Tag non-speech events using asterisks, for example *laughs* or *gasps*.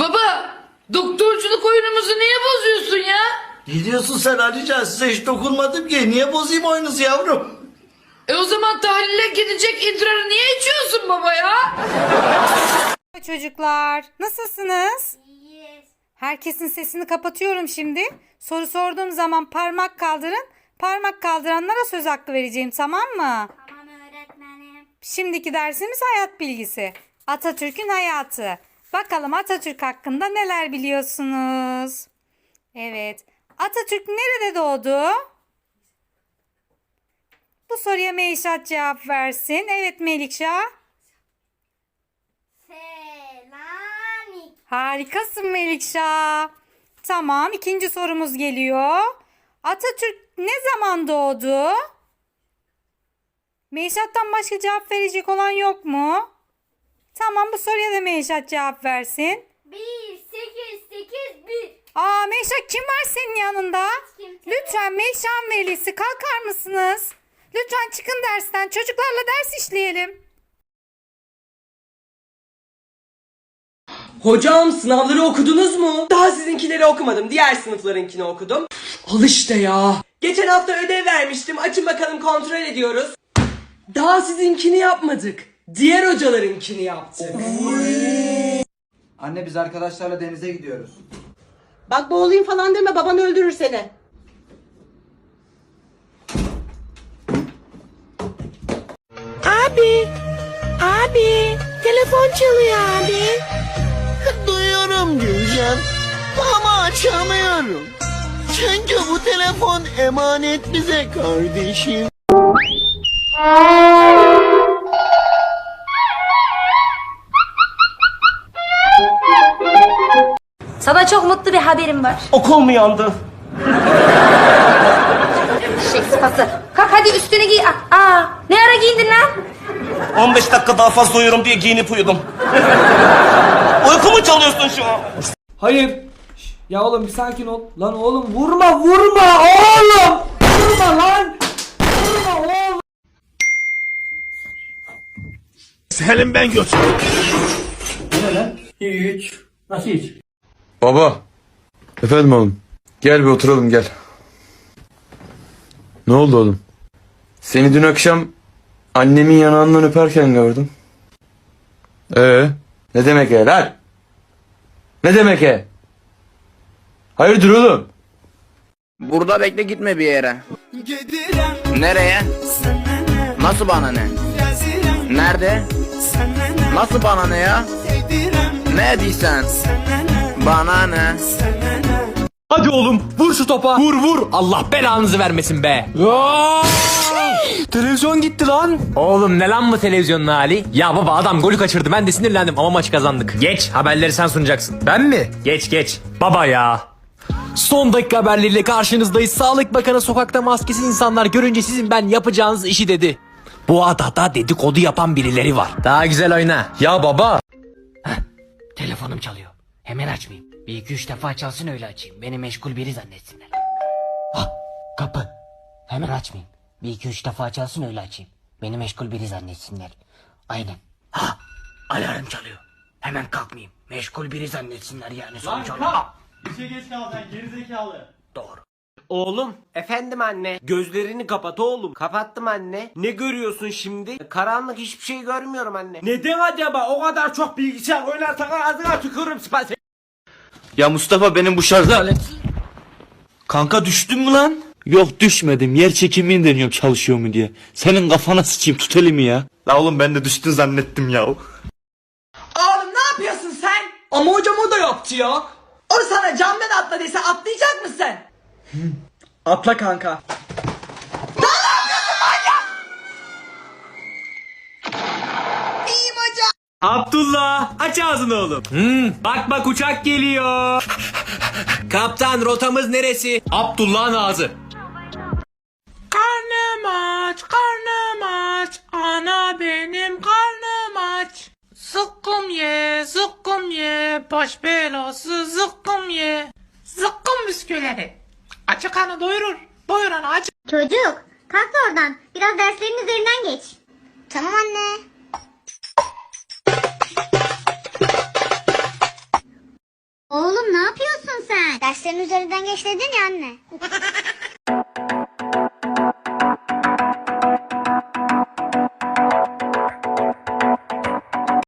Baba doktorculuk oyunumuzu niye bozuyorsun ya? Ne diyorsun sen Alican? Size hiç dokunmadım ki. Niye bozayım oyunuzu yavrum? E o zaman tahlile gidecek idrarı niye içiyorsun baba ya? Çocuklar nasılsınız? Herkesin sesini kapatıyorum şimdi. Soru sorduğum zaman parmak kaldırın. Parmak kaldıranlara söz hakkı vereceğim tamam mı? Tamam öğretmenim. Şimdiki dersimiz hayat bilgisi. Atatürk'ün hayatı. Bakalım Atatürk hakkında neler biliyorsunuz? Evet. Atatürk nerede doğdu? Bu soruya Meişat cevap versin. Evet Melikşah. Selanik. Harikasın Melikşah. Tamam ikinci sorumuz geliyor. Atatürk ne zaman doğdu? Meişat'tan başka cevap verecek olan yok mu? Tamam bu soruya da Meişat cevap versin. 1, 8, 8, 1. Aa Meişat kim var senin yanında? Kimse Lütfen Meişan velisi kalkar mısınız? Lütfen çıkın dersten çocuklarla ders işleyelim. Hocam sınavları okudunuz mu? Daha sizinkileri okumadım. Diğer sınıflarınkini okudum. Al işte ya. Geçen hafta ödev vermiştim. Açın bakalım kontrol ediyoruz. Daha sizinkini yapmadık. Diğer hocalarınkini yaptık. Anne biz arkadaşlarla denize gidiyoruz. Bak boğulayım falan deme baban öldürür seni. Abi, abi, telefon çalıyor abi. *laughs* Duyuyorum Gülcan ama açamıyorum. Çünkü bu telefon emanet bize kardeşim. Haberim var. Okul mu yandı? Şey sıfası. Kalk hadi üstünü giy. Aa, aa, ne ara giyindin lan? 15 dakika daha fazla uyurum diye giyinip uyudum. Uyku mu çalıyorsun şu an? Hayır. Şş, Ya oğlum bir sakin ol. Lan oğlum vurma vurma oğlum. Vurma lan. Vurma oğlum. Selim ben götür. Hiç. Nasıl hiç? Baba. Efendim oğlum. Gel bir oturalım gel. Ne oldu oğlum? Seni dün akşam annemin yanağından öperken gördüm. Ee? Ne demek e lan? Ne demek e? Hayırdır oğlum? Burada bekle gitme bir yere. Nereye? Nasıl bana ne? Nerede? Nasıl bana ne ya? Ne diysen? Bana ne? Hadi oğlum vur şu topa. Vur vur. Allah belanızı vermesin be. *gasps* Televizyon gitti lan. Oğlum ne lan bu televizyonun hali? Ya baba adam golü kaçırdı ben de sinirlendim ama maçı kazandık. Geç haberleri sen sunacaksın. Ben mi? Geç geç. Baba ya. Son dakika haberleriyle karşınızdayız. Sağlık Bakanı sokakta maskesiz insanlar görünce sizin ben yapacağınız işi dedi. Bu adada dedikodu yapan birileri var. Daha güzel oyna. Ya baba. Telefonum çalıyor. Hemen açmayayım. Bir iki üç defa çalsın öyle açayım. Beni meşgul biri zannetsinler. Ha kapı. Hemen açmayayım. Bir iki üç defa çalsın öyle açayım. Beni meşgul biri zannetsinler. Aynen. Ha alarm çalıyor. Hemen kalkmayayım. Meşgul biri zannetsinler yani sonuç olarak. İşe geç kalacaksın gerizekalı. Doğru. Oğlum, efendim anne. Gözlerini kapat oğlum. Kapattım anne. Ne görüyorsun şimdi? Karanlık hiçbir şey görmüyorum anne. Neden acaba? O kadar çok bilgisayar oynarsan ağzına tükürürüm spasi. Ya Mustafa benim bu şarj alet. Kanka düştün mü lan? Yok düşmedim. Yer çekimini deniyorum çalışıyor mu diye. Senin kafana sıçayım tut elimi ya. La oğlum ben de düştün zannettim ya. Oğlum ne yapıyorsun sen? Ama hocam o da yaptı ya. O sana camdan atla dese atlayacak mısın sen? Atla kanka. Abdullah aç ağzını oğlum. Hmm, bak bak uçak geliyor. Kaptan rotamız neresi? Abdullah'ın ağzı. Karnım aç, karnım aç. Ana benim karnım aç. Zıkkım ye, zıkkım ye. Baş belası zıkkım ye. Zıkkım bisküvileri. Açık kanı doyurur. Doyuran aç. Çocuk kalk da oradan. Biraz derslerin üzerinden geç. Tamam anne. sen. Derslerin üzerinden geç dedin ya anne. *laughs*